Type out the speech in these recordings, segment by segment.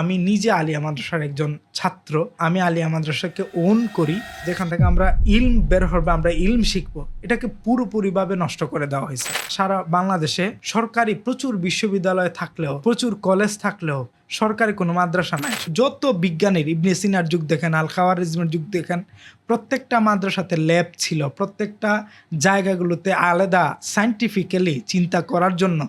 আমি নিজে আলিয়া মাদ্রাসার একজন ছাত্র। আমি আলিয়া মাদ্রাসাকে ওন করি, যেখান থেকে আমরা ইলম বের হবে আমরা ইলম শিখব, এটাকে পুরোপুরিভাবে নষ্ট করে দেওয়া হয়েছে। সারা বাংলাদেশে সরকারি প্রচুর বিশ্ববিদ্যালয় থাকলেও, প্রচুর কলেজ থাকলেও সরকারি কোনো মাদ্রাসা নাই। যত বিজ্ঞানীর ইবনে সিনার যুগ দেখেন আল খাওয়ারিজমের যুগ দেখেন, প্রত্যেকটা মাদ্রাসাতে ল্যাব ছিল, প্রত্যেকটা জায়গাগুলোতে আলাদা সাইন্টিফিক্যালি চিন্তা করার জন্য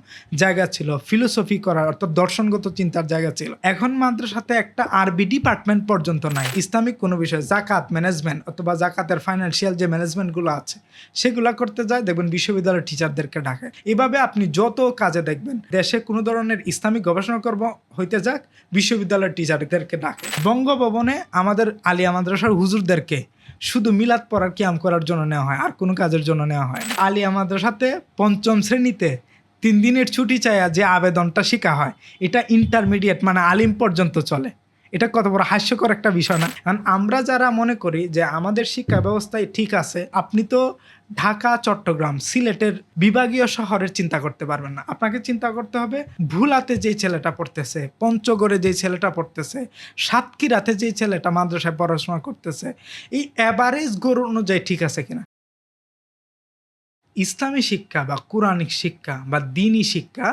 জায়গা ছিল ফিলোসফি করার অর্থাৎ দর্শনগত চিন্তার জায়গা ছিল। এখন মাদ্রাসাতে একটা আরবি ডিপার্টমেন্ট পর্যন্ত নাই। ইসলামিক কোনো বিষয় জাকাত ম্যানেজমেন্ট অথবা জাকাতের ফাইন্যান্সিয়াল যে ম্যানেজমেন্টগুলো আছে, সেগুলো করতে যায়, দেখবেন বিশ্ববিদ্যালয়ের টিচারদেরকে ডাকে। এভাবে আপনি যত কাজে দেখবেন, দেশে কোনো ধরনের ইসলামিক গবেষণা কর্ম হইতে যাক, বিশ্ববিদ্যালয়ের টিচারদেরকে ডাকে। বঙ্গভবনে আমাদের আলিয়া মাদ্রাসার হুজুরদেরকে শুধু মিলাদ পড়ার ক্যাম্প করার জন্য নেওয়া হয়, আর কোনো কাজের জন্য নেওয়া হয় আলিয়া মাদ্রাসাতে পঞ্চম শ্রেণীতে তিন দিনের ছুটি চাইয়া যে আবেদনটা শেখা হয়, এটা ইন্টারমিডিয়েট মানে আলিম পর্যন্ত চলে। এটা কত বড় হাস্যকর একটা বিষয় না। কারণ আমরা যারা মনে করি যে আমাদের শিক্ষা ব্যবস্থায় ঠিক আছে, আপনি তো ঢাকা, চট্টগ্রাম, সিলেটের বিভাগীয় শহরের চিন্তা করতে পারবেন না। আপনাকে চিন্তা করতে হবে, ভুলাতে যেই ছেলেটা পড়তেছে, পঞ্চগড়ে যেই ছেলেটা পড়তেছে, সাতক্ষীরাতে যেই ছেলেটা মাদ্রাসায় পড়াশোনা করতেছে, এই অ্যাভারেজ গড় অনুযায়ী ঠিক আছে কিনা? ইসলামী শিক্ষা বা কোরআনিক শিক্ষা বা দিনী শিক্ষা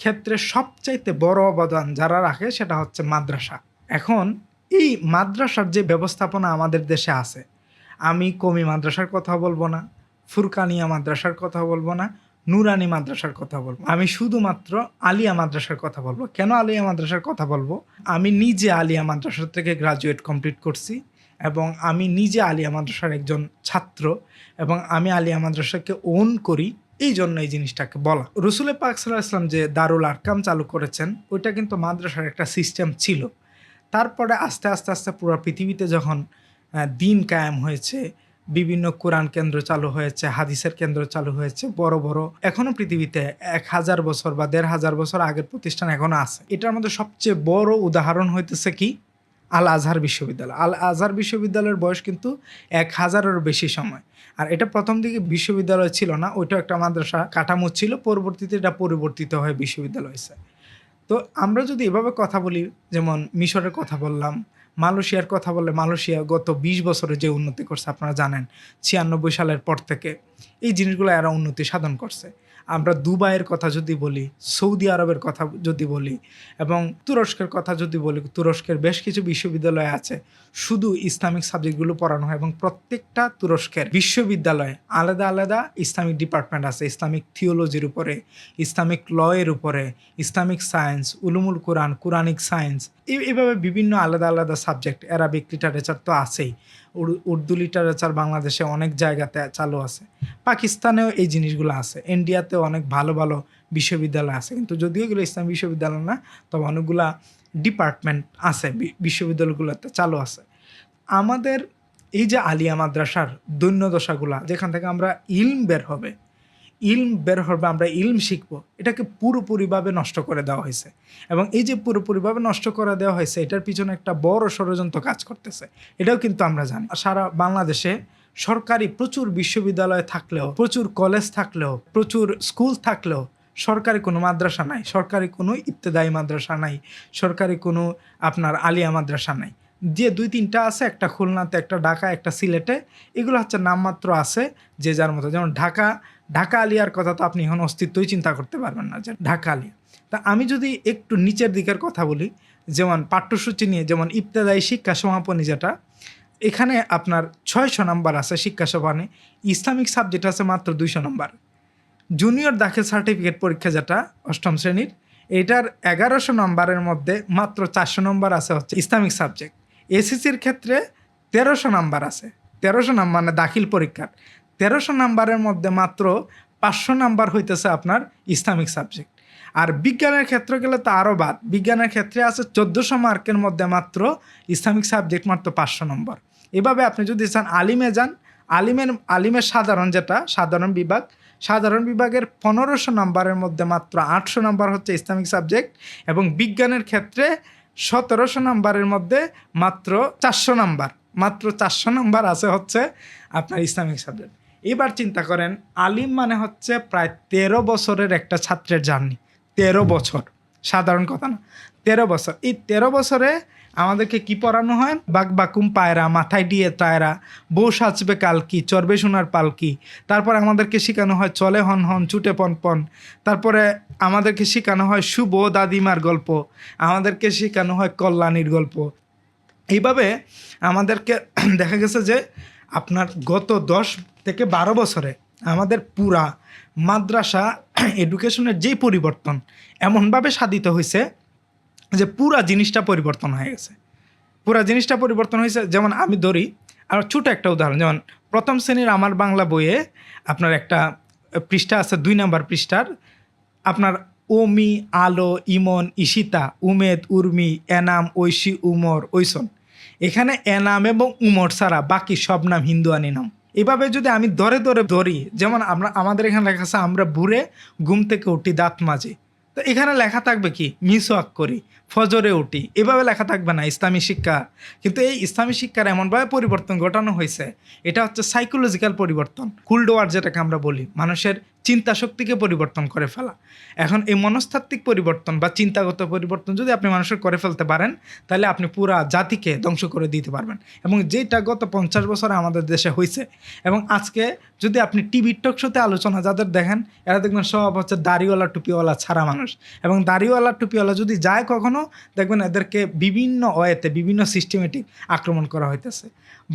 ক্ষেত্রে সবচাইতে বড় অবদান যারা রাখে সেটা হচ্ছে মাদ্রাসা। এখন এই মাদ্রাসার যে ব্যবস্থাপনা আমাদের দেশে আছে, আমি কমি মাদ্রাসার কথা বলব না। ফুরকানিয়া মাদ্রাসার কথা বলব না, নুরানি মাদ্রাসার কথা বলব। আমি শুধুমাত্র আলিয়া মাদ্রাসার কথা বলব। কেন আলিয়া মাদ্রাসার কথা বলব? আমি নিজে আলিয়া মাদ্রাসা থেকে গ্রাজুয়েট কমপ্লিট করছি এবং আমি নিজে আলিয়া মাদ্রাসার একজন ছাত্র এবং আমি আলিয়া মাদ্রাসাকে ওন করি, এই জন্য এই জিনিসটাকে বলা। রসুলের পাক সাল্লাহ ইসলাম যে দারুল আরকাম চালু করেছেন, ওইটা কিন্তু মাদ্রাসার একটা সিস্টেম ছিল। তারপরে আস্তে আস্তে আস্তে পুরো পৃথিবীতে যখন দিন কায়েম হয়েছে বিভিন্ন কোরআন কেন্দ্র চালু হয়েছে, হাদিসের কেন্দ্র চালু হয়েছে, বড় বড়। এখনও পৃথিবীতে এক হাজার বছর বা দেড় হাজার বছর আগের প্রতিষ্ঠান এখনও আছে। এটার মধ্যে সবচেয়ে বড় উদাহরণ হইতেছে কি? আল আজহার বিশ্ববিদ্যালয়। আল আজহার বিশ্ববিদ্যালয়ের বয়স কিন্তু এক হাজারেরও বেশি সময়। আর এটা প্রথম দিকে বিশ্ববিদ্যালয় ছিল না ওইটা একটা মাদ্রাসা কাঠামো ছিল, পরবর্তীতে এটা পরিবর্তিত হয়ে বিশ্ববিদ্যালয় হয়েছে। তো আমরা যদি এভাবে কথা বলি, যেমন মিশরের কথা বললাম, মালয়েশিয়ার কথা বললে মালয়েশিয়া গত বিশ বছরে যে উন্নতি করছে, আপনারা জানেন, ছিয়ানব্বই সালের পর থেকে এই জিনিসগুলো এরা উন্নতি সাধন করছে। আমরা দুবাইয়ের কথা যদি বলি, সৌদি আরবের কথা যদি বলি এবং তুরস্কের কথা যদি বলি, তুরস্কের বেশ কিছু বিশ্ববিদ্যালয় আছে। শুধু ইসলামিক সাবজেক্টগুলো পড়ানো হয় এবং প্রত্যেকটা তুরস্কের বিশ্ববিদ্যালয়ে আলাদা আলাদা ইসলামিক ডিপার্টমেন্ট আছে। ইসলামিক থিওলজির উপরে, ইসলামিক ল এর উপরে, ইসলামিক সায়েন্স, উলুমুল কোরআন, কোরআনিক সায়েন্স এই- এইভাবে বিভিন্ন আলাদা আলাদা সাবজেক্ট, অ্যারাবিক, লিটারেচার তো আছেই। উর্দু লিটারেচার বাংলাদেশে অনেক জায়গাতে চালু আছে। পাকিস্তানেও এই জিনিসগুলো আছে। ইন্ডিয়াতেও অনেক ভালো ভালো বিশ্ববিদ্যালয় আছে। কিন্তু যদিও এগুলো ইসলাম বিশ্ববিদ্যালয় না, তবে অনেকগুলা ডিপার্টমেন্ট আছে বিশ্ববিদ্যালয়গুলোতে চালু আছে। আমাদের এই যে আলিয়া মাদ্রাসার দৈন্যদশাগুলা, যেখান থেকে আমরা ইলম বের হবে ইলম বের হবে, আমরা ইলম শিখব, এটাকে পুরোপুরিভাবে নষ্ট করে দেওয়া হয়েছে। এবং এই যে পুরোপুরিভাবে নষ্ট করে দেওয়া হয়েছে, এটার পিছনে একটা বড় ষড়যন্ত্র কাজ করতেছে। এটাও কিন্তু আমরা জানি। সারা বাংলাদেশে সরকারি প্রচুর বিশ্ববিদ্যালয় থাকলেও, প্রচুর কলেজ থাকলেও, প্রচুর স্কুল থাকলেও সরকারি কোনো মাদ্রাসা নাই, সরকারি কোনো ইবতেদায়ী মাদ্রাসা নাই, সরকারি কোনো আপনার আলিয়া মাদ্রাসা নাই। যে দুই তিনটা আছে, একটা খুলনাতে, একটা ঢাকা একটা সিলেটে, এগুলো হচ্ছে নামমাত্র আছে, যে যার মতো। যেমন ঢাকা ঢাকা আলিয়ার কথা তো আপনি এখন অস্তিত্বই চিন্তা করতে পারবেন না যে ঢাকা আলিয়া। তা আমি যদি একটু নিচের দিকের কথা বলি, যেমন পাঠ্যসূচি নিয়ে, যেমন ইবতেদায়ী শিক্ষা সমাপনী যেটা, এখানে আপনার ছয়শো নাম্বার আছে শিক্ষা সমাপনী। ইসলামিক সাবজেক্ট আছে মাত্র দুইশো নাম্বার। জুনিয়র দাখিল সার্টিফিকেট পরীক্ষা যেটা, অষ্টম শ্রেণির, এটার এগারোশো নম্বরের মধ্যে মাত্র চারশো নম্বর আছে হচ্ছে ইসলামিক সাবজেক্ট। এসএসসির ক্ষেত্রে তেরোশো নাম্বার আছে। তেরোশো নাম্বার মানে দাখিল পরীক্ষার। তেরোশো নাম্বারের মধ্যে মাত্র পাঁচশো নাম্বার হইতেছে আপনার ইসলামিক সাবজেক্ট। আর বিজ্ঞানের ক্ষেত্রে গেলে তো আরও বাদ। বিজ্ঞানের ক্ষেত্রে আছে চোদ্দোশো মার্কের মধ্যে মাত্র ইসলামিক সাবজেক্ট মাত্র পাঁচশো নম্বর। এভাবে আপনি যদি চান আলিমে যান, আলিমের আলিমের সাধারণ যেটা, সাধারণ বিভাগ, সাধারণ বিভাগের পনেরোশো নম্বরের মধ্যে মাত্র আটশো নম্বর হচ্ছে ইসলামিক সাবজেক্ট এবং বিজ্ঞানের ক্ষেত্রে সতেরোশো নম্বরের মধ্যে মাত্র চারশো নাম্বার। মাত্র চারশো নাম্বার আছে হচ্ছে আপনার ইসলামিক সাবজেক্ট। এবার চিন্তা করেন, আলিম মানে হচ্ছে প্রায় তেরো বছরের একটা ছাত্রের জার্নি, তেরো বছর। সাধারণ কথা না, তেরো বছর। এই তেরো বছরে আমাদেরকে কি পড়ানো হয়? বাক বাকুম পায়রা, মাথায় দিয়ে তায়রা, বউ সাজবে কালকি চর্বে সোনার পালকি। তারপরে আমাদেরকে শেখানো হয় চলে হন হন চুটে পন পন। তারপরে আমাদেরকে শেখানো হয় শুভ দাদিমার গল্প। আমাদেরকে শেখানো হয় কল্যাণীর গল্প। এইভাবে আমাদেরকে দেখা গেছে যে আপনার গত দশ থেকে বারো বছরে আমাদের পুরা মাদ্রাসা এডুকেশনের যেই পরিবর্তন এমনভাবে সাধিত হয়েছে যে পুরা জিনিসটা পরিবর্তন হয়ে গেছে। পুরা জিনিসটা পরিবর্তন হয়েছে, যেমন আমি ধরি, আর ছোট একটা উদাহরণ, যেমন প্রথম শ্রেণির আমার বাংলা বইয়ে আপনার একটা পৃষ্ঠা আছে, দুই নাম্বার পৃষ্ঠার, আপনার ওমি, আলো, ইমন ইশিতা উমেদ, উর্মি, এনাম, ঐশী, উমর ঐসন এখানে এনাম এবং উমর ছাড়া বাকি সব নাম হিন্দুয়ানি নাম। এভাবে যদি আমি ধরে ধরে ধরি, যেমন আমরা, আমাদের এখানে লেখা আছে, আমরা বুড়ে ঘুম থেকে উঠি দাঁত মাঝে। তো এখানে লেখা থাকবে কি? মিসওয়াক করি, ফজরে উঠি। এভাবে লেখা থাকবে না, ইসলামী শিক্ষা। কিন্তু এই ইসলামী শিক্ষার এমনভাবে পরিবর্তন ঘটানো হয়েছে, এটা হচ্ছে সাইকোলজিক্যাল পরিবর্তন কুলডোয়ার যেটাকে আমরা বলি। মানুষের চিন্তা শক্তিকে পরিবর্তন করে ফেলা। এখন এই মনস্তাত্ত্বিক পরিবর্তন বা চিন্তাগত পরিবর্তন যদি আপনি মানুষের করে ফেলতে পারেন, তাহলে আপনি পুরা জাতিকে ধ্বংস করে দিতে পারবেন। এবং যেটা গত পঞ্চাশ বছরে আমাদের দেশে হয়েছে এবং আজকে যদি আপনি টিভির টক শোতে আলোচনা যাদের দেখেন, এরা দেখবেন সব হচ্ছে দাড়িওয়ালা, টুপিওয়ালা ছাড়া মানুষ। এবং দাড়িওয়ালা, টুপিওয়ালা যদি যায় কখনো, দেখবেন এদেরকে বিভিন্ন ওয়েতে, বিভিন্ন সিস্টেমেটিক আক্রমণ করা হইতেছে।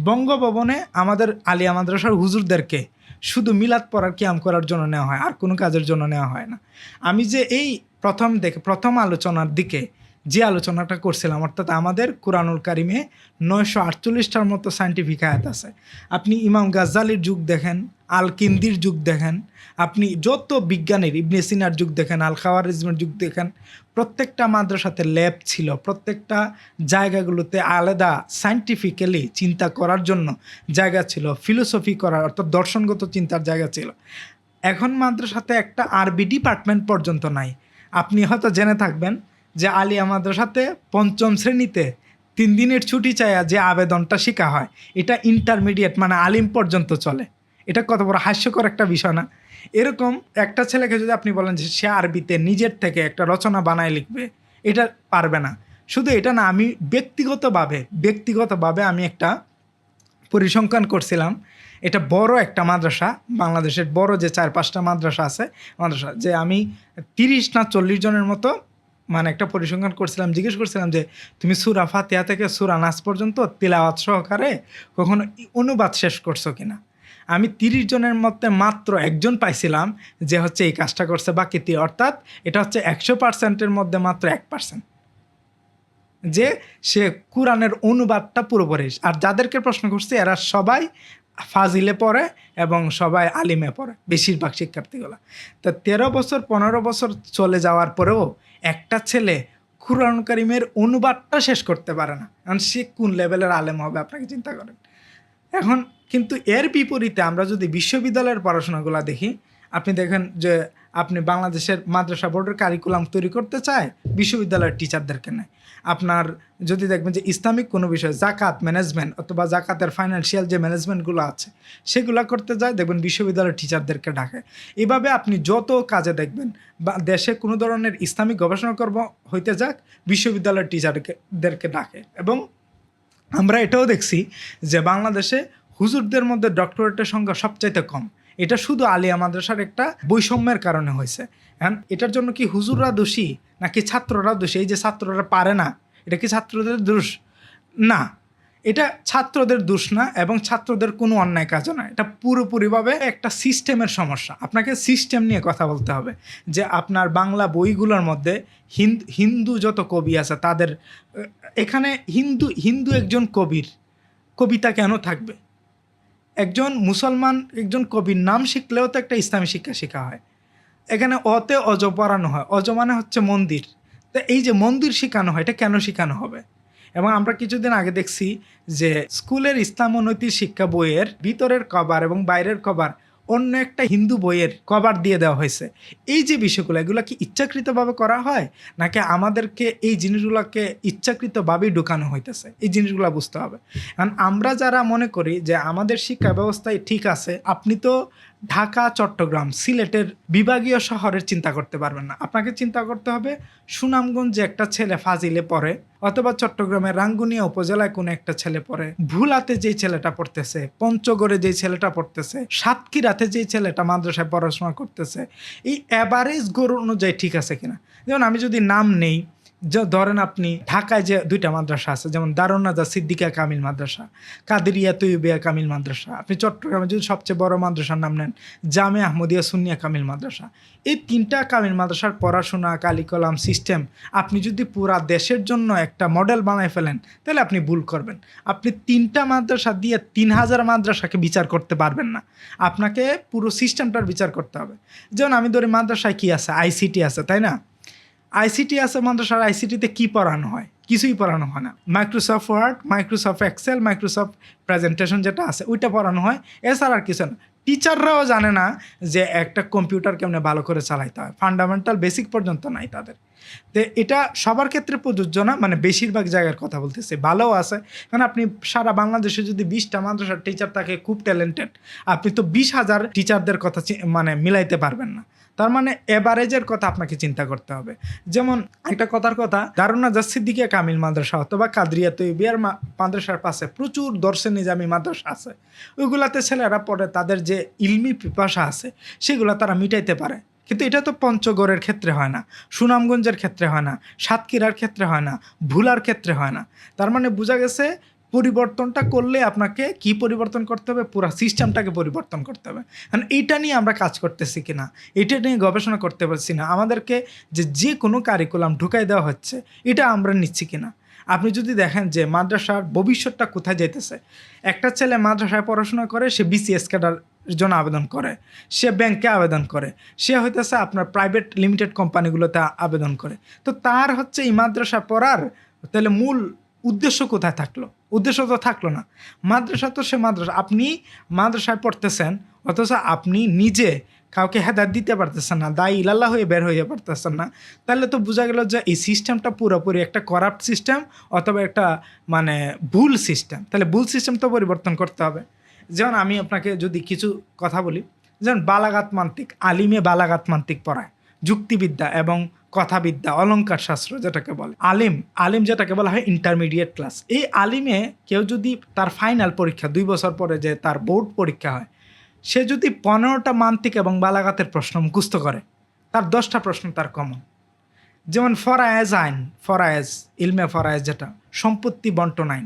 বঙ্গভবনে আমাদের আলিয়া মাদ্রাসার হুজুরদেরকে শুধু মিলাদ পড়ার ক্যাম করার জন্য নেওয়া হয়, আর কোনো কাজের জন্য নেওয়া হয় না। আমি যে এই প্রথম দেখে, প্রথম আলোচনার দিকে যে আলোচনাটা করছিলাম, অর্থাৎ আমাদের কোরআনুল কারিমে নয়শো আটচল্লিশটার মতো সাইন্টিফিক আয়াত আছে। আপনি ইমাম গাজ্জালির যুগ দেখেন আল কিন্দির যুগ দেখেন, আপনি যত বিজ্ঞানীর, ইবনে সিনার যুগ দেখেন আল খাওয়ারিজমের যুগ দেখেন, প্রত্যেকটা মাদ্রাসাতে ল্যাব ছিল, প্রত্যেকটা জায়গাগুলোতে আলাদা সাইন্টিফিক্যালি চিন্তা করার জন্য জায়গা ছিল ফিলোসফি করার, অর্থাৎ দর্শনগত চিন্তার জায়গা ছিল। এখন মাদ্রাসাতে একটা আরবি ডিপার্টমেন্ট পর্যন্ত নাই। আপনি হয়তো জেনে থাকবেন যে আলিয়া মাদ্রাসাতে পঞ্চম শ্রেণীতে তিন দিনের ছুটি চাইয়া যে আবেদনটা শেখা হয়, এটা ইন্টারমিডিয়েট মানে আলিম পর্যন্ত চলে। এটা কত বড় হাস্যকর একটা বিষয় না? এরকম একটা ছেলেকে যদি আপনি বলেন যে সে আরবিতে নিজের থেকে একটা রচনা বানায় লিখবে, এটা পারবে না। শুধু এটা না, আমি ব্যক্তিগতভাবে ব্যক্তিগতভাবে আমি একটা পরিসংখ্যান করছিলাম। এটা বড় একটা মাদ্রাসা, বাংলাদেশের বড় যে চার পাঁচটা মাদ্রাসা আছে, মাদ্রাসা যে আমি তিরিশ না চল্লিশ জনের মতো মানে একটা পরিসংখ্যান করছিলাম, জিজ্ঞেস করছিলাম যে তুমি সুরা ফাতিয়া থেকে সুরা নাচ পর্যন্ত তিলাওয়াত সহকারে কখনো অনুবাদ শেষ করছ কিনা? আমি তিরিশ জনের মধ্যে মাত্র একজন পাইছিলাম যে হচ্ছে এই কাজটা করছে বাকি অর্থাৎ এটা হচ্ছে একশো পার্সেন্টের মধ্যে মাত্র এক পার্সেন্ট যে সে কোরআনের অনুবাদটা পুরোপুরি। আর যাদেরকে প্রশ্ন করছে, এরা সবাই ফাজিলে পড়ে এবং সবাই আলিমে পড়ে, বেশিরভাগ শিক্ষার্থীগুলো। তো তেরো বছর, পনেরো বছর চলে যাওয়ার পরেও একটা ছেলে কুরআন করিমের অনুবাদটা শেষ করতে পারে না। কারণ সে কোন লেভেলের আলেম হবে, আপনাকে চিন্তা করেন। এখন কিন্তু এর বিপরীতে আমরা যদি বিশ্ববিদ্যালয়ের পড়াশোনাগুলো দেখি, আপনি দেখেন যে আপনি বাংলাদেশের মাদ্রাসা বোর্ডের কারিকুলাম তৈরি করতে চায়, বিশ্ববিদ্যালয়ের টিচারদেরকে নেয়। আপনার যদি দেখবেন যে ইসলামিক কোনো বিষয়, জাকাত ম্যানেজমেন্ট অথবা জাকাতের ফাইন্যান্সিয়াল যে ম্যানেজমেন্টগুলো আছে, সেগুলো করতে যায়, দেখবেন বিশ্ববিদ্যালয়ের টিচারদেরকে ডাকে। এভাবে আপনি যত কাজে দেখবেন, বা দেশে কোনো ধরনের ইসলামিক গবেষণা কর্ম হইতে যাক, বিশ্ববিদ্যালয়ের টিচারদেরকে ডাকে। এবং আমরা এটাও দেখছি যে বাংলাদেশে হুজুরদের মধ্যে ডক্টরেটের সংখ্যা সবচাইতে কম। এটা শুধু আলিয়া মাদ্রাসার একটা বৈষম্যের কারণে হয়েছে। হ্যাঁ এটার জন্য কি হুজুররা দোষী নাকি ছাত্ররা দোষী? এই যে ছাত্ররা পারে না, এটা কি ছাত্রদের দোষ? না, এটা ছাত্রদের দোষ না এবং ছাত্রদের কোনো অন্যায় কাজও না। এটা পুরোপুরিভাবে একটা সিস্টেমের সমস্যা। আপনাকে সিস্টেম নিয়ে কথা বলতে হবে যে আপনার বাংলা বইগুলোর মধ্যে হিন্দু যত কবি আছে তাদের, এখানে হিন্দু হিন্দু একজন কবির, কবিতা কেন থাকবে? একজন মুসলমান, একজন কবির নাম শিখলেও তো একটা ইসলামী শিক্ষা শেখা হয়। এখানে অতে অজ পড়ানো হয়। অজ মানে হচ্ছে মন্দির। তো এই যে মন্দির শেখানো হয়, এটা কেন শেখানো হবে? এবং আমরা কিছুদিন আগে দেখছি যে স্কুলের ইসলাম ও নৈতিক শিক্ষা বইয়ের ভিতরের কভার এবং বাইরের কভার অন্য একটা হিন্দু বইয়ের কভার দিয়ে দেওয়া হয়েছে। এই যে বিষয়গুলো, এগুলো কি ইচ্ছাকৃতভাবে করা হয়? নাকি আমাদেরকে এই জিনিসগুলোকে ইচ্ছাকৃতভাবেই ঢুকানো হইতেছে? এই জিনিসগুলো বুঝতে হবে। কারণ আমরা যারা মনে করি যে আমাদের শিক্ষা ব্যবস্থায় ঠিক আছে, আপনি তো ঢাকা, চট্টগ্রাম, সিলেটের বিভাগীয় শহরের চিন্তা করতে পারবেন না। আপনাকে চিন্তা করতে হবে, সুনামগঞ্জে একটা ছেলে ফাজিলে পড়ে অথবা চট্টগ্রামের রাঙ্গুনিয়া উপজেলায় কোনো একটা ছেলে পড়ে। ভুলাতে যেই ছেলেটা পড়তেছে, পঞ্চগড়ে যেই ছেলেটা পড়তেছে, সাতক্ষীরাতে যেই ছেলেটা মাদ্রাসায় পড়াশোনা করতেছে, এই অ্যাভারেজ গরু অনুযায়ী ঠিক আছে কিনা? যেমন আমি যদি নাম নেই ধরেন আপনি ঢাকায় যে দুইটা মাদ্রাসা আছে, যেমন দারুন্নাজা সিদ্দিকা কামিল মাদ্রাসা, কাদেরিয়া তৈবিয়া কামিল মাদ্রাসা, আপনি চট্টগ্রামে যদি সবচেয়ে বড় মাদ্রাসার নাম নেন, জামে আহমদিয়া সুনিয়া কামিল মাদ্রাসা। এই তিনটা কামিল মাদ্রাসার পড়াশোনা কালিকলাম সিস্টেম, আপনি যদি পুরা দেশের জন্য একটা মডেল বানায় ফেলেন, তাহলে আপনি ভুল করবেন। আপনি তিনটা মাদ্রাসা দিয়ে তিন হাজার মাদ্রাসাকে বিচার করতে পারবেন না। আপনাকে পুরো সিস্টেমটার বিচার করতে হবে। যেমন আমি ধরি মাদ্রাসায় কি আছে? আইসিটি আছে, তাই না? আইসিটি আছে মাদ্রাসার আইসিটিতে কি পড়ানো হয়? কিছুই পড়ানো হয় না। Microsoft Word Microsoft Excel Microsoft presentation যেটা আছে, ওইটা পড়ানো হয়। এছাড়া আর কিছু না। টিচাররাও জানে না যে একটা কম্পিউটার কেমনে ভালো করে চালাইতে হয়। ফান্ডামেন্টাল বেসিক পর্যন্ত নাই তাদের। তো এটা সবার ক্ষেত্রে প্রযোজ্য না মানে বেশিরভাগ জায়গার কথা বলতেছে। ভালোও আছে। কারণ আপনি সারা বাংলাদেশে যদি বিশটা মাদ্রাসার টিচার থাকে, খুব ট্যালেন্টেড আপনি তো বিশ হাজার টিচারদের কথা মানে মিলাইতে পারবেন না। তার মানে এভারেজের কথা আপনাকে চিন্তা করতে হবে। যেমন একটা কথার কথা দারুনা জাসিদ্দিকে কামিল মাদ্রাসা অথবা কাদরিয়া তৈবিয়ার মাদ্রাসার পাশে প্রচুর দর্শন নিজামী মাদ্রাসা আছে। ওইগুলাতে ছেলেরা পড়ে তাদের যে ইলমি পিপাসা আছে সেগুলো তারা মিটাইতে পারে। কিন্তু এটা তো পঞ্চগড়ের ক্ষেত্রে হয় না সুনামগঞ্জের ক্ষেত্রে হয় না সাতক্ষীরার ক্ষেত্রে হয় না ভুলার ক্ষেত্রে হয় না। তার মানে বোঝা গেছে পরিবর্তনটা করলে আপনাকে কি পরিবর্তন করতে হবে? পুরো সিস্টেমটাকে পরিবর্তন করতে হবে। কারণ এইটা নিয়ে আমরা কাজ করতেছি কি না এটা নিয়ে গবেষণা করতে পারছি না। আমাদেরকে যে যে কোনো কারিকুলাম ঢুকাই দেওয়া হচ্ছে, এটা আমরা নিচ্ছি কি না আপনি যদি দেখেন যে, মাদ্রাসার ভবিষ্যৎটা কোথায় যেতেছে একটা ছেলে মাদ্রাসায় পড়াশোনা করে, সে বিসিএস ক্যাডার জন্য আবেদন করে, সে ব্যাংকে আবেদন করে, সে হইতেছে আপনার প্রাইভেট লিমিটেড কোম্পানিগুলোতে আবেদন করে। তো তার হচ্ছে এই মাদ্রাসা পড়ার তাহলে মূল উদ্দেশ্য কোথায় থাকল? উদ্দেশ্য তো থাকল না। মাদ্রাসা তো সে মাদ্রাসা। আপনি মাদ্রাসায় পড়তেছেন, অথচ আপনি নিজে কাউকে হেদায়ত দিতে পারতেছেন না, দায় ইলাল্লাহ হয়ে বের হয়ে পারতেছেন না। তাহলে তো বোঝা গেল যে এই সিস্টেমটা পুরোপুরি একটা করাপ্ট সিস্টেম অথবা একটা মানে ভুল সিস্টেম তাহলে ভুল সিস্টেম তো পরিবর্তন করতে হবে। যেমন আমি আপনাকে যদি কিছু কথা বলি, যেমন বালাগাত মান্তিক, আলিমে বালাগাত মান্তিক পড়ায়। যুক্তিবিদ্যা এবং কথাবিদ্যা অলঙ্কার শাস্ত্র যেটাকে বলে, আলিম আলিম যেটাকে বলা হয় ইন্টারমিডিয়েট ক্লাস এই আলিমে কেউ যদি তার ফাইনাল পরীক্ষা, দুই বছর পরে যে তার বোর্ড পরীক্ষা হয়, সে যদি পনেরোটা মান্তিক এবং বালাগাতের প্রশ্ন মুখস্থ করে, তার দশটা প্রশ্ন তার কমন যেমন ফরায়েজ আইন ফরায়েজ ইলমে ফরায়েজ যেটা, সম্পত্তি বন্টন আইন,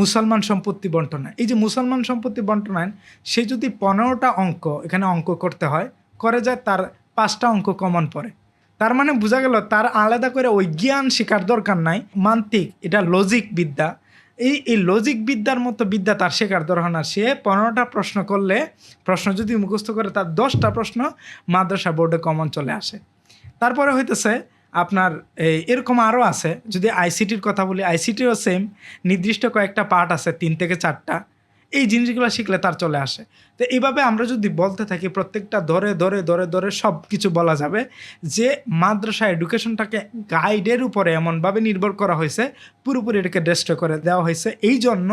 মুসলমান সম্পত্তি বন্টন আইন। এই যে মুসলমান সম্পত্তি বন্টন আইন, সে যদি পনেরোটা অঙ্ক, এখানে অঙ্ক করতে হয়, করে যায় তার পাঁচটা অঙ্ক কমন পড়ে। তার মানে বোঝা গেল, তার আলাদা করে ওই জ্ঞান শেখার দরকার নাই। মান্তিক, এটা লজিক বিদ্যা। এই এই লজিক বিদ্যার মতো বিদ্যা তার শেখার দরকার না সে পনেরোটা প্রশ্ন করলে, প্রশ্ন যদি মুখস্থ করে, তার দশটা প্রশ্ন মাদ্রাসা বোর্ডে কমন চলে আসে। তারপরে হইতেছে, আপনার এই এরকম আরও আছে, যদি আইসিটির কথা বলি আইসিটিরও সেম নির্দিষ্ট কয়েকটা পার্ট আছে, তিন থেকে চারটা। এই জিনিসগুলো শিখলে তার চলে আসে। তো এইভাবে আমরা যদি বলতে থাকি, প্রত্যেকটা ধরে ধরে ধরে ধরে সব কিছু বলা যাবে যে মাদ্রাসা এডুকেশনটাকে গাইডের উপরে এমনভাবে নির্ভর করা হয়েছে, পুরোপুরি এটাকে ডেস্ট্রয় করে দেওয়া হয়েছে। এই জন্য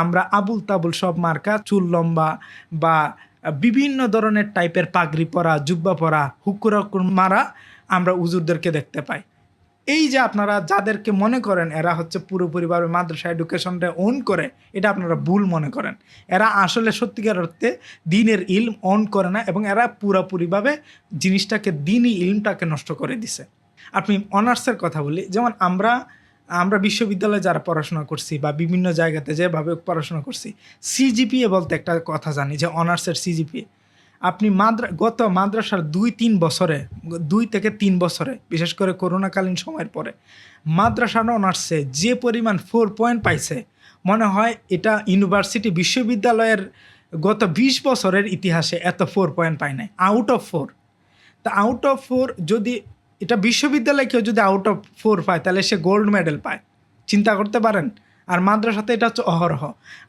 আমরা আবুল তাবুল সব মার্কা, চুল লম্বা বা বিভিন্ন ধরনের টাইপের পাগড়ি পরা, জুব্বা পরা হুকুরা মারা আমরা উজুরদেরকে দেখতে পাই। এই যে আপনারা যাদেরকে মনে করেন, এরা হচ্ছে পুরোপুরিভাবে মাদ্রাসা এডুকেশনটা ওন করে, এটা আপনারা ভুল মনে করেন। এরা আসলে সত্যিকার অর্থে দিনের ইলম অন করে না এবং এরা পুরোপুরিভাবে জিনিসটাকে, দিনই ইলমটাকে নষ্ট করে দিছে। আপনি অনার্সের কথা বলি, যেমন আমরা আমরা বিশ্ববিদ্যালয়ে যারা পড়াশোনা করছি বা বিভিন্ন জায়গাতে যেভাবে পড়াশোনা করছি সিজিপিএ বলতে একটা কথা জানি যে অনার্সের সিজিপিএ আপনি মাদ্রা, গত মাদ্রাসার দুই, তিন বছরে, দুই থেকে তিন বছরে, বিশেষ করে করোনাকালীন সময়ের পরে মাদ্রাসার অনার্সে যে পরিমাণ ফোর পয়েন্ট পাইছে, মনে হয় এটা ইউনিভার্সিটি বিশ্ববিদ্যালয়ের গত বিশ বছরের ইতিহাসে এত ফোর পয়েন্ট পায় নাই আউট অফ ফোর তা আউট অফ ফোর যদি, এটা বিশ্ববিদ্যালয়ে কেউ যদি আউট অফ ফোর পায়, তাহলে সে গোল্ড মেডেল পায়। চিন্তা করতে পারেন? আর মাদ্রাসাতে এটা হচ্ছে অহরহ।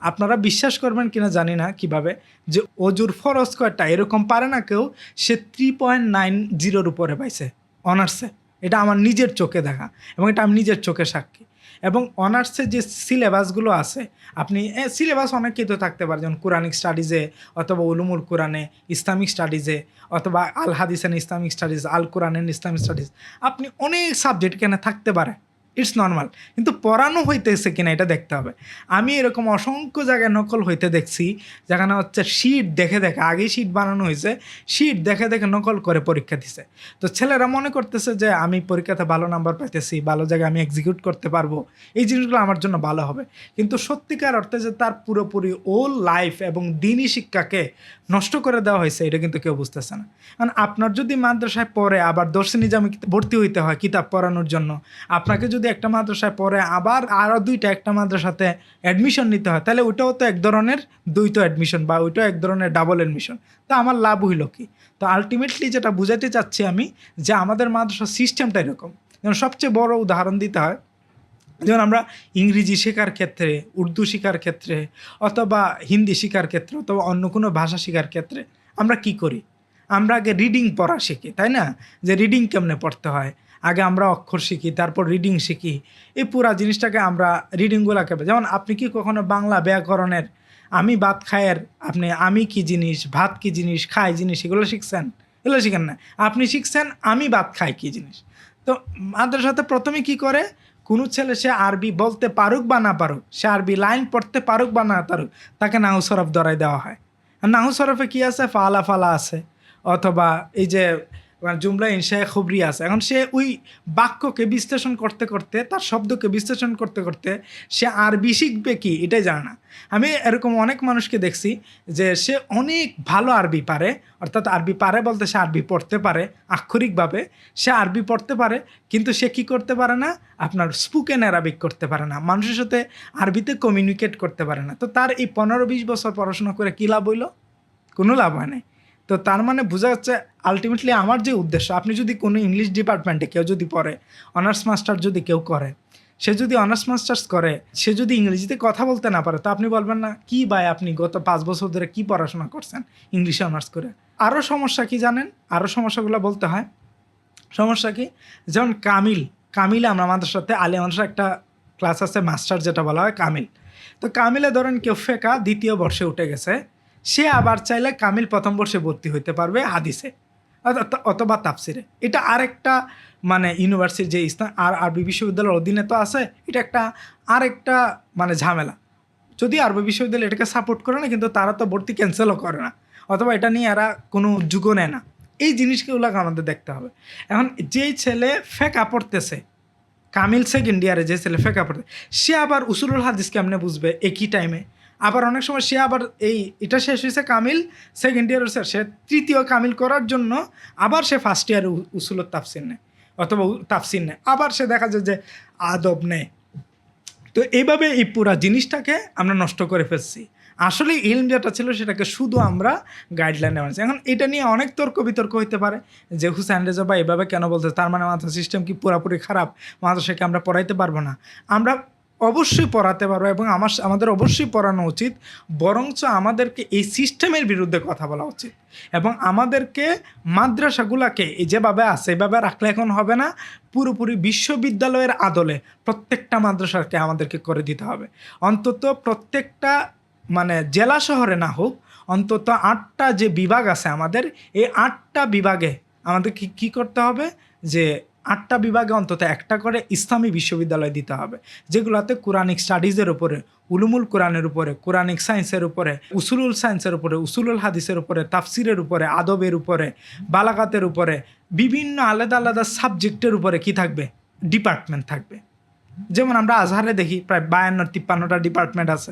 আপনারা বিশ্বাস করবেন কিনা জানি না কীভাবে, যে অজুর ফরজ কয়টা, এরকম পারে না কেউ, সে থ্রি পয়েন্ট নাইন জিরোর উপরে পাইছে অনার্সে এটা আমার নিজের চোখে দেখা, এবং এটা আমি নিজের চোখে সাক্ষী। এবং অনার্সের যে সিলেবাসগুলো আছে, আপনি সিলেবাস অনেকেই তো থাকতে পারে, যেমন কোরআনিক স্টাডিজে অথবা উলুমুল কোরআনে ইসলামিক স্টাডিজে অথবা আল হাদিসেন ইসলামিক স্টাডিজ আল কোরআনের ইসলামিক স্টাডিজ আপনি অনেক সাবজেক্ট এখানে থাকতে পারে। ইটস নর্মাল কিন্তু পড়ানো হইতেছে কিনা এটা দেখতে হবে। আমি এরকম অসংখ্য জায়গায় নকল হইতে দেখছি, যেখানে হচ্ছে শিট দেখে দেখে, আগেই শিট বানানো হয়েছে শিট দেখে দেখে নকল করে পরীক্ষা দিছে। তো ছেলেরা মনে করতেছে যে, আমি পরীক্ষাতে ভালো নাম্বার পাইতেছি, ভালো জায়গায় আমি এক্সিকিউট করতে পারব। এই জিনিসগুলো আমার জন্য ভালো হবে। কিন্তু সত্যিকার অর্থে যে তার পুরোপুরি ওল লাইফ এবং দিনই শিক্ষাকে নষ্ট করে দেওয়া হয়েছে, এটা কিন্তু কেউ বুঝতেছে না। কারণ আপনার যদি মাদ্রাসায় পড়ে, আবার দর্শনী জামে ভর্তি হইতে হয় কিতাব পড়ানোর জন্য, আপনাকে যদি একটা মাদ্রাসায় পড়ে, আবার আরও দুইটা একটা মাদ্রাসাতে অ্যাডমিশন নিতে হয়, তাহলে ওইটাও তো এক ধরনের দ্বৈত অ্যাডমিশন বা ওইটাও এক ধরনের ডাবল অ্যাডমিশন তো আমার লাভ হইল কি? তো আলটিমেটলি যেটা বুঝাতে চাচ্ছি আমি, যে আমাদের মাদ্রাসার সিস্টেমটা এরকম। যেমন সবচেয়ে বড় উদাহরণ দিতে হয়, যেমন আমরা ইংরেজি শেখার ক্ষেত্রে, উর্দু শেখার ক্ষেত্রে, অথবা হিন্দি শেখার ক্ষেত্রে, অথবা অন্য কোনো ভাষা শেখার ক্ষেত্রে আমরা কি করি? আমরা আগে রিডিং পড়া শিখি, তাই না? যে রিডিং কেমনে পড়তে হয়? আগে আমরা অক্ষর শিখি, তারপর রিডিং শিখি। এই পুরা জিনিসটাকে আমরা রিডিংগুলোকে যেমন আপনি কি কখনো বাংলা ব্যাকরণের আমি ভাত খায়ের, আপনি আমি কি জিনিস, ভাত কি জিনিস খাই জিনিস, এগুলো শিখছেন? এগুলো শিখেন না। আপনি শিখছেন আমি ভাত খাই কি জিনিস। তো মাদ্রাসাতে প্রথমে কি করে? কোনো ছেলে সে আরবি বলতে পারুক বা না পারুক, সে আরবি লাইন পড়তে পারুক বা না পারুক, তাকে নাহু সরফ ধরাই দেওয়া হয়। নাহু সরফে কী আছে? ফালা ফালা আছে। অথবা এই যে মানে জুমলা ইনশায় খবরি আছে। এখন সে ওই বাক্যকে বিশ্লেষণ করতে করতে, তার শব্দকে বিশ্লেষণ করতে করতে সে আরবি শিখবে কি, এটাই জানে না। আমি এরকম অনেক মানুষকে দেখছি যে সে অনেক ভালো আরবি পারে, অর্থাৎ আরবি পারে বলতে সে আরবি পড়তে পারে, আক্ষরিকভাবে। সে আরবি পড়তে পারে, কিন্তু সে কি করতে পারে না? আপনার স্পুকেন অ্যারাবিক করতে পারে না। মানুষের সাথে আরবিতে কমিউনিকেট করতে পারে না। তো তার এই পনেরো বিশ বছর পড়াশোনা করে কী লাভ হইল? কোনো লাভ হয় নাই। তো তার মানে বোঝা যাচ্ছে আলটিমেটলি আমার যে উদ্দেশ্য, আপনি যদি কোনো ইংলিশ ডিপার্টমেন্টে কেউ যদি পড়ে অনার্স মাস্টার যদি কেউ করে, সে যদি অনার্স মাস্টার্স করে, সে যদি ইংরেজিতে কথা বলতে না পারে, তো আপনি বলবেন না, কি ভাই আপনি গত পাঁচ বছর ধরে কি পড়াশোনা করছেন ইংলিশে অনার্স করে? আরও সমস্যা কি জানেন? আরও সমস্যাগুলো বলতে হয়। সমস্যা কি? যেমন কামিল, কামিলে আমরা আমাদের সাথে আলিয়া মানুষের একটা ক্লাস আছে মাস্টার যেটা বলা হয়, কামিল। তো কামিলে ধরেন কেউ ফেকা, দ্বিতীয় বর্ষে উঠে গেছে। সে আবার চাইলে কামিল প্রথম বর্ষে ভর্তি হইতে পারবে হাদিসে অথবা তাফসিরে। এটা আরেকটা মানে ইউনিভার্সিটির যে ইসলাম আর আরবি বিশ্ববিদ্যালয়ের অধীনে তো আছে, এটা একটা আরেকটা মানে ঝামেলা। যদি আরবি বিশ্ববিদ্যালয় এটাকে সাপোর্ট করে না, কিন্তু তারা তো ভর্তি ক্যান্সেলও করে না, অথবা এটা নিয়ে এরা কোনো যুগও নেয় না। এই জিনিসগুলোকে আমাদের দেখতে হবে। এখন যেই ছেলে ফেকা পড়তেছে, কামিল সেকেন্ড ইয়ারে যে ছেলে ফেকা পড়তে, সে আবার উসুলুল হাদিস কেমনে বুঝবে একই টাইমে আবার অনেক সময় সে আবার এই, এটা শেষ হয়েছে কামিল সেকেন্ড ইয়ার হচ্ছে সে তৃতীয় কামিল করার জন্য আবার সে ফার্স্ট ইয়ারে উসুলত তাফসির নেয়, অথবা তাফসির নেয়। আবার সে দেখা যায় যে আদব নেয় তো এইভাবে এই পুরা জিনিসটাকে আমরা নষ্ট করে ফেলছি। আসলে ইলম যেটা ছিল সেটাকে শুধু আমরা গাইডলাইনে মানছি এখন এটা নিয়ে অনেক তর্ক বিতর্ক হইতে পারে যে হুসাইন রেজা বা এভাবে কেন বলতে তার মানে মাথা সিস্টেম কি পুরাপুরি খারাপ? মাদ্রাসাকে আমরা পড়াইতে পারব না। আমরা অবশ্যই পড়াতে পারব এবং আমার আমাদের অবশ্যই পড়ানো উচিত। বরঞ্চ আমাদেরকে এই সিস্টেমের বিরুদ্ধে কথা বলা উচিত এবং আমাদেরকে মাদ্রাসাগুলোকে যেভাবে আছে, এভাবে রাখলে এখন হবে না। পুরোপুরি বিশ্ববিদ্যালয়ের আদলে প্রত্যেকটা মাদ্রাসাকে আমাদেরকে করে দিতে হবে। অন্তত প্রত্যেকটা মানে জেলা শহরে না হোক, অন্তত আটটা যে বিভাগ আছে আমাদের, এই আটটা বিভাগে আমাদের কী করতে হবে? যে আটটা বিভাগে অন্তত একটা করে ইসলামী বিশ্ববিদ্যালয় দিতে হবে, যেগুলোতে কোরআনিক স্টাডিজের উপরে, উলুমুল কোরআনের উপরে, কোরআনিক সায়েন্সের উপরে, উসুলুল সায়েন্সের উপরে, উসুলুল হাদিসের উপরে, তাফসিরের উপরে, আদবের উপরে বালাকাতের উপরে, বিভিন্ন আলাদা আলাদা সাবজেক্টের উপরে কি থাকবে? ডিপার্টমেন্ট থাকবে। যেমন আমরা আজহারে দেখি, প্রায় বায়ান্ন তিপ্পান্নটা ডিপার্টমেন্ট আছে,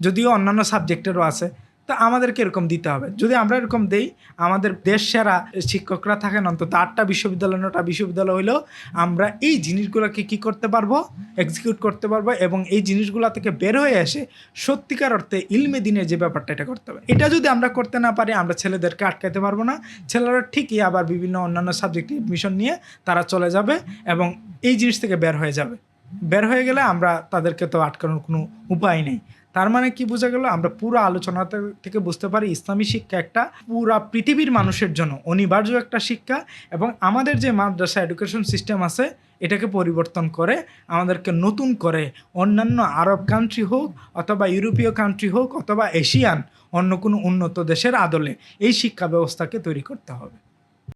যদিও অন্যান্য সাবজেক্টেরও আছে তো আমাদেরকে এরকম দিতে হবে। যদি আমরা এরকম দেই, আমাদের দেশ সেরা শিক্ষকরা থাকেন অন্তত আটটা বিশ্ববিদ্যালয়, নটা বিশ্ববিদ্যালয় হলেও আমরা এই জিনিসগুলোকে কি করতে পারব? এক্সিকিউট করতে পারব এবং এই জিনিসগুলো থেকে বের হয়ে এসে সত্যিকার অর্থে ইলমে দিনের যে ব্যাপারটা, এটা করতে হবে। এটা যদি আমরা করতে না পারি, আমরা ছেলেদেরকে আটকাতে পারব না। ছেলেরা ঠিকই আবার বিভিন্ন অন্যান্য সাবজেক্টে এডমিশন নিয়ে তারা চলে যাবে এবং এই জিনিস থেকে বের হয়ে যাবে। বের হয়ে গেলে আমরা তাদেরকে তো আটকানোর কোনো উপায় নেই। তার মানে কি বোঝা গেল? আমরা পুরো আলোচনা থেকে বুঝতে পারি ইসলামী শিক্ষা একটা পুরা পৃথিবীর মানুষের জন্য অনিবার্য একটা শিক্ষা এবং আমাদের যে মাদ্রাসা এডুকেশন সিস্টেম আছে, এটাকে পরিবর্তন করে, আমাদেরকে নতুন করে অন্যান্য আরব কান্ট্রি হোক অথবা ইউরোপীয় কান্ট্রি হোক অথবা এশিয়ান অন্য কোনো উন্নত দেশের আদলে এই শিক্ষা ব্যবস্থাকে তৈরি করতে হবে।